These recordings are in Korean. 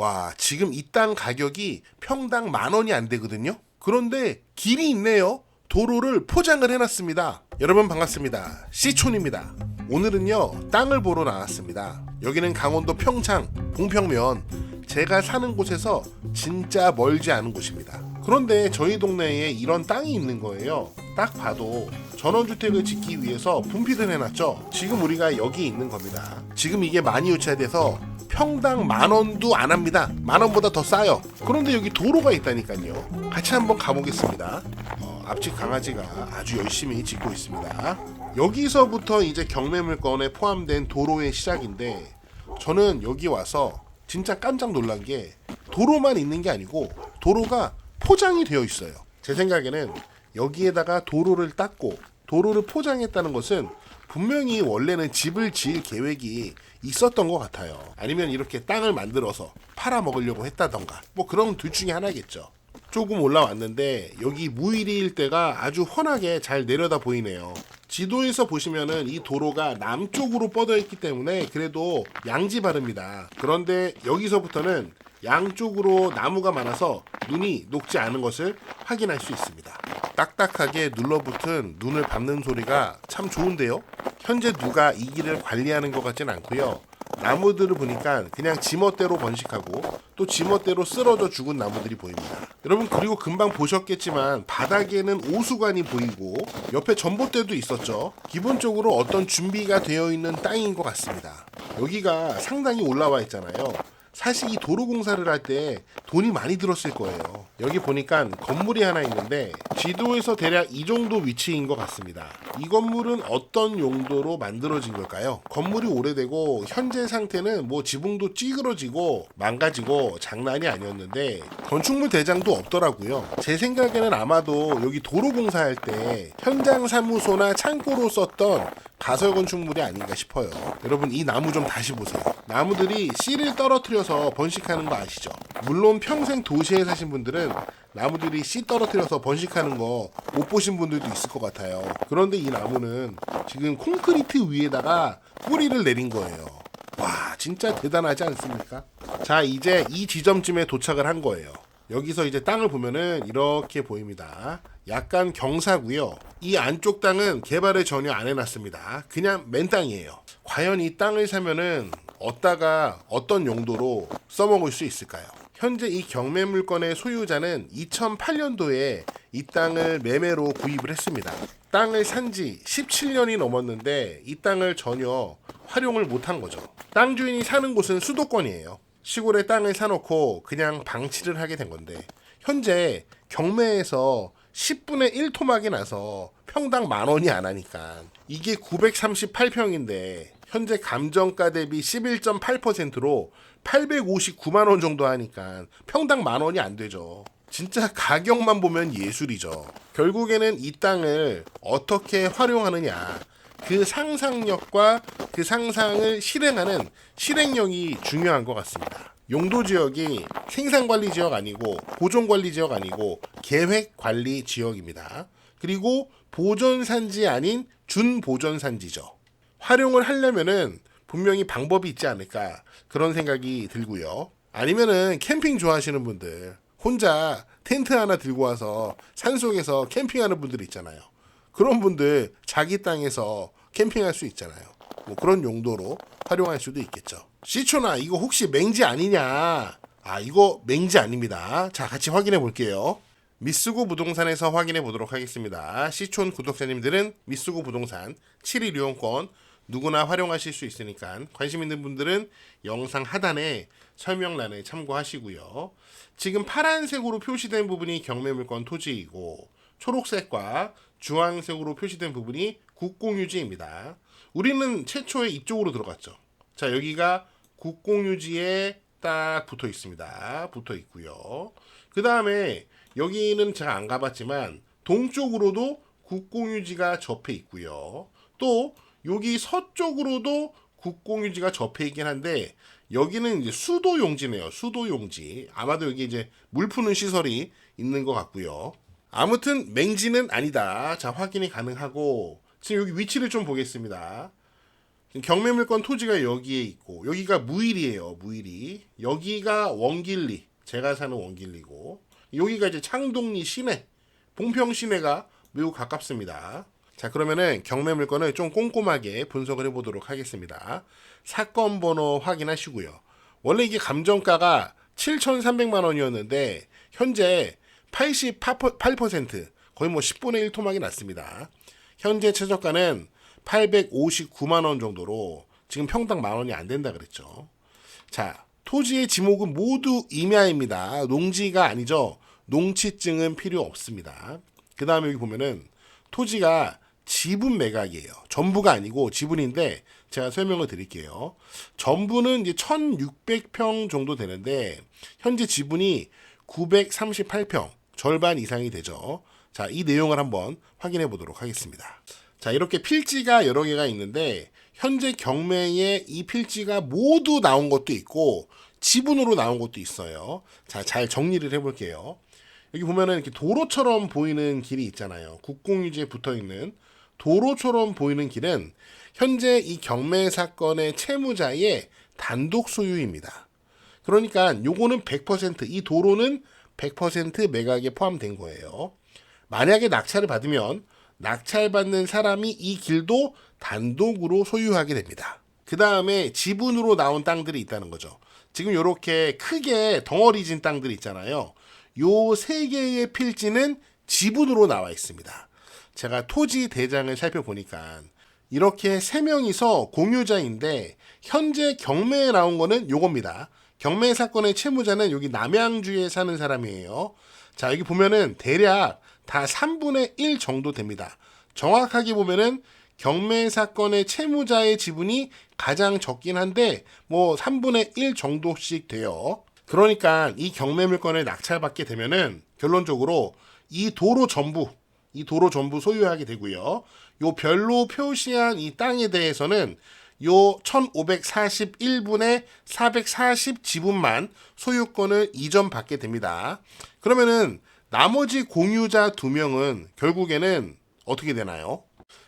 와, 지금 이 땅 가격이 평당 만 원이 안 되거든요? 그런데 길이 있네요. 도로를 포장을 해놨습니다. 여러분 반갑습니다. 시촌입니다. 오늘은요, 땅을 보러 나왔습니다. 여기는 강원도 평창, 봉평면, 제가 사는 곳에서 진짜 멀지 않은 곳입니다. 그런데 저희 동네에 이런 땅이 있는 거예요. 딱 봐도 전원주택을 짓기 위해서 분필을 해놨죠. 지금 우리가 여기 있는 겁니다. 지금 이게 많이 유치돼서 평당 만 원도 안 합니다. 만 원보다 더 싸요. 그런데 여기 도로가 있다니까요. 같이 한번 가보겠습니다. 어, 앞집 강아지가 아주 열심히 짓고 있습니다. 여기서부터 이제 경매 물건에 포함된 도로의 시작인데 저는 여기 와서 진짜 깜짝 놀란 게 도로만 있는 게 아니고 도로가 포장이 되어 있어요. 제 생각에는 여기에다가 도로를 닦고 도로를 포장했다는 것은 분명히 원래는 집을 지을 계획이 있었던 것 같아요. 아니면 이렇게 땅을 만들어서 팔아 먹으려고 했다던가 뭐 그런 둘 중에 하나겠죠. 조금 올라왔는데 여기 무일이 일대가 아주 훤하게 잘 내려다 보이네요. 지도에서 보시면은 이 도로가 남쪽으로 뻗어 있기 때문에 그래도 양지 바릅니다. 그런데 여기서부터는 양쪽으로 나무가 많아서 눈이 녹지 않은 것을 확인할 수 있습니다. 딱딱하게 눌러붙은 눈을 밟는 소리가 참 좋은데요. 현재 누가 이 길을 관리하는 것 같진 않고요. 나무들을 보니까 그냥 지멋대로 번식하고 또 지멋대로 쓰러져 죽은 나무들이 보입니다. 여러분 그리고 금방 보셨겠지만 바닥에는 오수관이 보이고 옆에 전봇대도 있었죠. 기본적으로 어떤 준비가 되어 있는 땅인 것 같습니다. 여기가 상당히 올라와 있잖아요. 사실 이 도로 공사를 할 때 돈이 많이 들었을 거예요. 여기 보니까 건물이 하나 있는데 지도에서 대략 이 정도 위치인 것 같습니다. 이 건물은 어떤 용도로 만들어진 걸까요? 건물이 오래되고 현재 상태는 뭐 지붕도 찌그러지고 망가지고 장난이 아니었는데 건축물 대장도 없더라고요. 제 생각에는 아마도 여기 도로 공사할 때 현장 사무소나 창고로 썼던 가설 건축물이 아닌가 싶어요. 여러분 이 나무 좀 다시 보세요. 나무들이 씨를 떨어뜨려서 번식하는 거 아시죠? 물론 평생 도시에 사신 분들은 나무들이 씨 떨어뜨려서 번식하는 거 못 보신 분들도 있을 것 같아요. 그런데 이 나무는 지금 콘크리트 위에다가 뿌리를 내린 거예요. 와 진짜 대단하지 않습니까? 자 이제 이 지점쯤에 도착을 한 거예요. 여기서 이제 땅을 보면은 이렇게 보입니다. 약간 경사고요. 이 안쪽 땅은 개발을 전혀 안 해놨습니다. 그냥 맨 땅이에요. 과연 이 땅을 사면은 어디다가 어떤 용도로 써먹을 수 있을까요? 현재 이 경매 물건의 소유자는 2008년도에 이 땅을 매매로 구입을 했습니다. 땅을 산 지 17년이 넘었는데 이 땅을 전혀 활용을 못한 거죠. 땅 주인이 사는 곳은 수도권이에요. 시골에 땅을 사놓고 그냥 방치를 하게 된 건데 현재 경매에서 10분의 1 토막이 나서 평당 만 원이 안 하니까 이게 938평인데 현재 감정가 대비 11.8%로 859만 원 정도 하니까 평당 만 원이 안 되죠. 진짜 가격만 보면 예술이죠. 결국에는 이 땅을 어떻게 활용하느냐. 그 상상력과 그 상상을 실행하는 실행력이 중요한 것 같습니다. 용도 지역이 생산 관리 지역 아니고 보존 관리 지역 아니고 계획 관리 지역입니다. 그리고 보존 산지 아닌 준 보존 산지죠. 활용을 하려면은 분명히 방법이 있지 않을까 그런 생각이 들고요. 아니면은 캠핑 좋아하시는 분들 혼자 텐트 하나 들고 와서 산속에서 캠핑하는 분들 있잖아요. 그런 분들 자기 땅에서 캠핑할 수 있잖아요. 뭐 그런 용도로 활용할 수도 있겠죠. 시초나 이거 혹시 맹지 아니냐? 아 이거 맹지 아닙니다. 자 같이 확인해 볼게요. 미쓰고 부동산에서 확인해 보도록 하겠습니다. 시촌 구독자님들은 미쓰고 부동산 7일 이용권 누구나 활용하실 수 있으니까 관심 있는 분들은 영상 하단에 설명란을 참고하시고요. 지금 파란색으로 표시된 부분이 경매물건 토지이고 초록색과 주황색으로 표시된 부분이 국공유지입니다. 우리는 최초에 이쪽으로 들어갔죠. 자, 여기가 국공유지에 딱 붙어 있습니다. 붙어 있고요. 그 다음에 여기는 제가 안 가봤지만 동쪽으로도 국공유지가 접해 있고요. 또 여기 서쪽으로도 국공유지가 접해 있긴 한데 여기는 이제 수도 용지네요. 수도 용지. 아마도 여기 이제 물 푸는 시설이 있는 것 같고요. 아무튼 맹지는 아니다. 자 확인이 가능하고 지금 여기 위치를 좀 보겠습니다. 경매물건 토지가 여기에 있고 여기가 무일이에요. 무일이. 여기가 원길리. 제가 사는 원길리고 여기가 이제 창동리 시내. 봉평 시내가 매우 가깝습니다. 자, 그러면은 경매 물건을 좀 꼼꼼하게 분석을 해보도록 하겠습니다. 사건 번호 확인하시고요. 원래 이게 감정가가 7,300만 원이었는데 현재 88% 거의 뭐 10분의 1 토막이 났습니다. 현재 최저가는 859만 원 정도로 지금 평당 만 원이 안 된다 그랬죠. 자, 토지의 지목은 모두 임야입니다. 농지가 아니죠. 농지증은 필요 없습니다. 그 다음에 여기 보면은 토지가 지분 매각이에요. 전부가 아니고 지분인데 제가 설명을 드릴게요. 전부는 이제 1600평 정도 되는데 현재 지분이 938평 절반 이상이 되죠. 자, 이 내용을 한번 확인해 보도록 하겠습니다. 자, 이렇게 필지가 여러 개가 있는데 현재 경매에 이 필지가 모두 나온 것도 있고 지분으로 나온 것도 있어요. 자, 잘 정리를 해 볼게요. 여기 보면은 이렇게 도로처럼 보이는 길이 있잖아요. 국공유지에 붙어 있는 도로처럼 보이는 길은 현재 이 경매 사건의 채무자의 단독 소유입니다. 그러니까 요거는 100%이 도로는 100% 매각에 포함된 거예요. 만약에 낙찰을 받으면 낙찰받는 사람이 이 길도 단독으로 소유하게 됩니다. 그 다음에 지분으로 나온 땅들이 있다는 거죠. 지금 이렇게 크게 덩어리진 땅들 있잖아요. 요 세 개의 필지는 지분으로 나와 있습니다. 제가 토지 대장을 살펴보니까 이렇게 세 명이서 공유자인데 현재 경매에 나온 거는 요겁니다. 경매 사건의 채무자는 여기 남양주에 사는 사람이에요. 자, 여기 보면은 대략 다 3분의 1 정도 됩니다. 정확하게 보면은 경매 사건의 채무자의 지분이 가장 적긴 한데 뭐 3분의 1 정도씩 돼요. 그러니까 이 경매 물건을 낙찰받게 되면은 결론적으로 이 도로 전부 이 도로 전부 소유하게 되고요. 요 별로 표시한 이 땅에 대해서는 요 1541분의 440 지분만 소유권을 이전받게 됩니다. 그러면은 나머지 공유자 두 명은 결국에는 어떻게 되나요?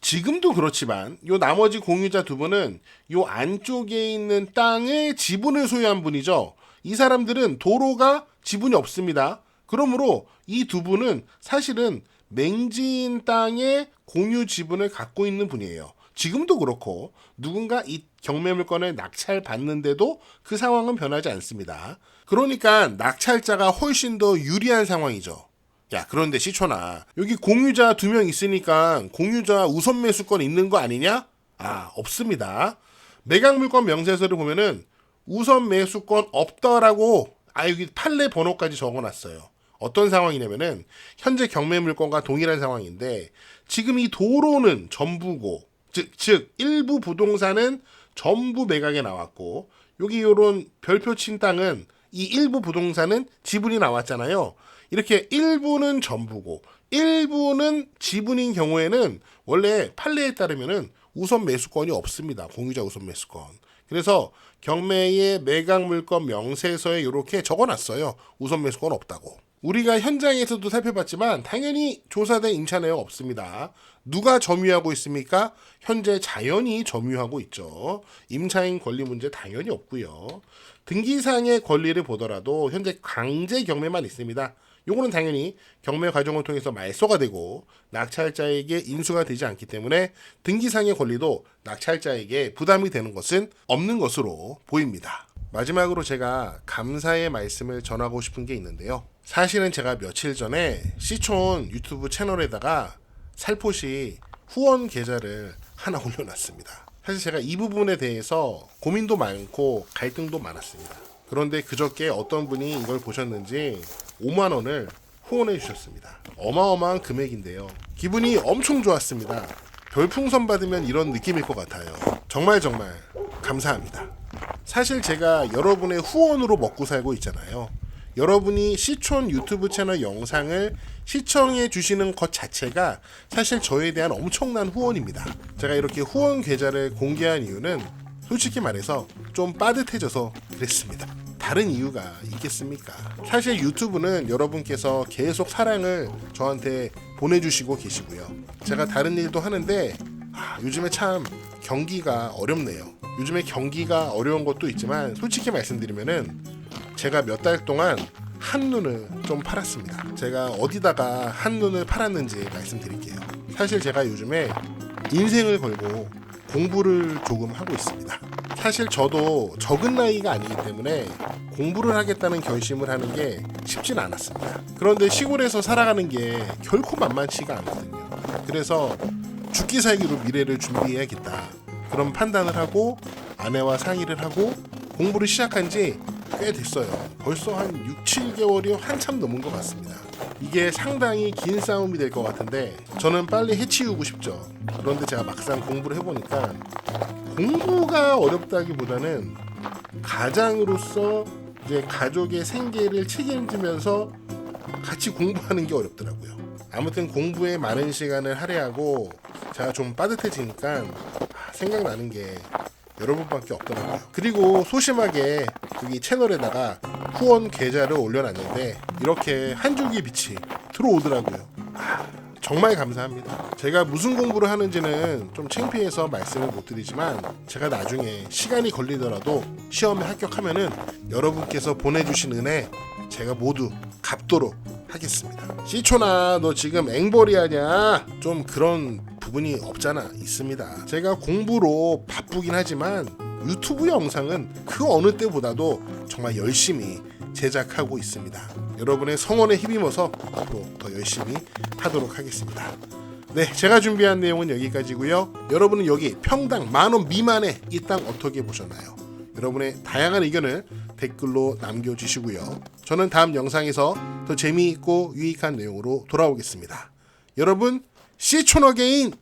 지금도 그렇지만 요 나머지 공유자 두 분은 요 안쪽에 있는 땅의 지분을 소유한 분이죠. 이 사람들은 도로가 지분이 없습니다. 그러므로 이 두 분은 사실은 맹지인 땅의 공유 지분을 갖고 있는 분이에요. 지금도 그렇고 누군가 이 경매 물건을 낙찰 받는데도 그 상황은 변하지 않습니다. 그러니까 낙찰자가 훨씬 더 유리한 상황이죠. 야, 그런데 시초나 여기 공유자 두 명 있으니까 공유자 우선 매수권 있는 거 아니냐? 아, 없습니다. 매각 물건 명세서를 보면은 우선 매수권 없더라고 아 여기 판례 번호까지 적어놨어요. 어떤 상황이냐면은 현재 경매 물건과 동일한 상황인데 지금 이 도로는 전부고 즉, 즉 일부 부동산은 전부 매각에 나왔고 여기 요런 별표 친 땅은 이 일부 부동산은 지분이 나왔잖아요. 이렇게 일부는 전부고 일부는 지분인 경우에는 원래 판례에 따르면은 우선 매수권이 없습니다. 공유자 우선 매수권. 그래서 경매의 매각 물건 명세서에 이렇게 적어놨어요. 우선 매수권 없다고. 우리가 현장에서도 살펴봤지만 당연히 조사된 임차 내용 없습니다. 누가 점유하고 있습니까? 현재 자연이 점유하고 있죠. 임차인 권리 문제 당연히 없고요. 등기상의 권리를 보더라도 현재 강제 경매만 있습니다. 요거는 당연히 경매 과정을 통해서 말소가 되고 낙찰자에게 인수가 되지 않기 때문에 등기상의 권리도 낙찰자에게 부담이 되는 것은 없는 것으로 보입니다. 마지막으로 제가 감사의 말씀을 전하고 싶은 게 있는데요. 사실은 제가 며칠 전에 시촌 유튜브 채널에다가 살포시 후원 계좌를 하나 올려놨습니다. 사실 제가 이 부분에 대해서 고민도 많고 갈등도 많았습니다. 그런데 그저께 어떤 분이 이걸 보셨는지 5만 원을 후원해 주셨습니다. 어마어마한 금액인데요. 기분이 엄청 좋았습니다. 별풍선 받으면 이런 느낌일 것 같아요. 정말 정말 감사합니다. 사실 제가 여러분의 후원으로 먹고 살고 있잖아요. 여러분이 시촌 유튜브 채널 영상을 시청해 주시는 것 자체가 사실 저에 대한 엄청난 후원입니다. 제가 이렇게 후원 계좌를 공개한 이유는 솔직히 말해서 좀 빠듯해져서 그랬습니다. 다른 이유가 있겠습니까? 사실 유튜브는 여러분께서 계속 사랑을 저한테 보내주시고 계시고요. 제가 다른 일도 하는데 아, 요즘에 참 경기가 어렵네요. 요즘에 경기가 어려운 것도 있지만 솔직히 말씀드리면은 제가 몇 달 동안 한눈을 좀 팔았습니다. 제가 어디다가 한눈을 팔았는지 말씀드릴게요. 사실 제가 요즘에 인생을 걸고 공부를 조금 하고 있습니다. 사실 저도 적은 나이가 아니기 때문에 공부를 하겠다는 결심을 하는 게 쉽진 않았습니다. 그런데 시골에서 살아가는 게 결코 만만치가 않거든요. 그래서 죽기 살기로 미래를 준비해야겠다. 그런 판단을 하고 아내와 상의를 하고 공부를 시작한 지 꽤 됐어요. 벌써 한 6, 7개월이 한참 넘은 것 같습니다. 이게 상당히 긴 싸움이 될 것 같은데 저는 빨리 해치우고 싶죠. 그런데 제가 막상 공부를 해보니까 공부가 어렵다기보다는 가장으로서 이제 가족의 생계를 책임지면서 같이 공부하는 게 어렵더라고요. 아무튼 공부에 많은 시간을 할애하고 제가 좀 빠듯해지니까 아, 생각나는 게 여러분밖에 없더라고요. 그리고 소심하게 여기 채널에다가 후원 계좌를 올려놨는데 이렇게 한 줄기 빛이 들어오더라고요. 아, 정말 감사합니다. 제가 무슨 공부를 하는지는 좀 창피해서 말씀을 못 드리지만 제가 나중에 시간이 걸리더라도 시험에 합격하면은 여러분께서 보내주신 은혜 제가 모두 갚도록 하겠습니다. 시초나 너 지금 앵벌이 하냐? 좀 그런 부분이 없잖아 있습니다. 제가 공부로 바쁘긴 하지만 유튜브 영상은 그 어느 때보다도 정말 열심히 제작하고 있습니다. 여러분의 성원에 힘입어서 앞으로 더 열심히 하도록 하겠습니다. 네, 제가 준비한 내용은 여기까지고요. 여러분은 여기 평당 만 원 미만의 이 땅 어떻게 보셨나요? 여러분의 다양한 의견을 댓글로 남겨주시고요. 저는 다음 영상에서 더 재미있고 유익한 내용으로 돌아오겠습니다. 여러분, 시촌 어게인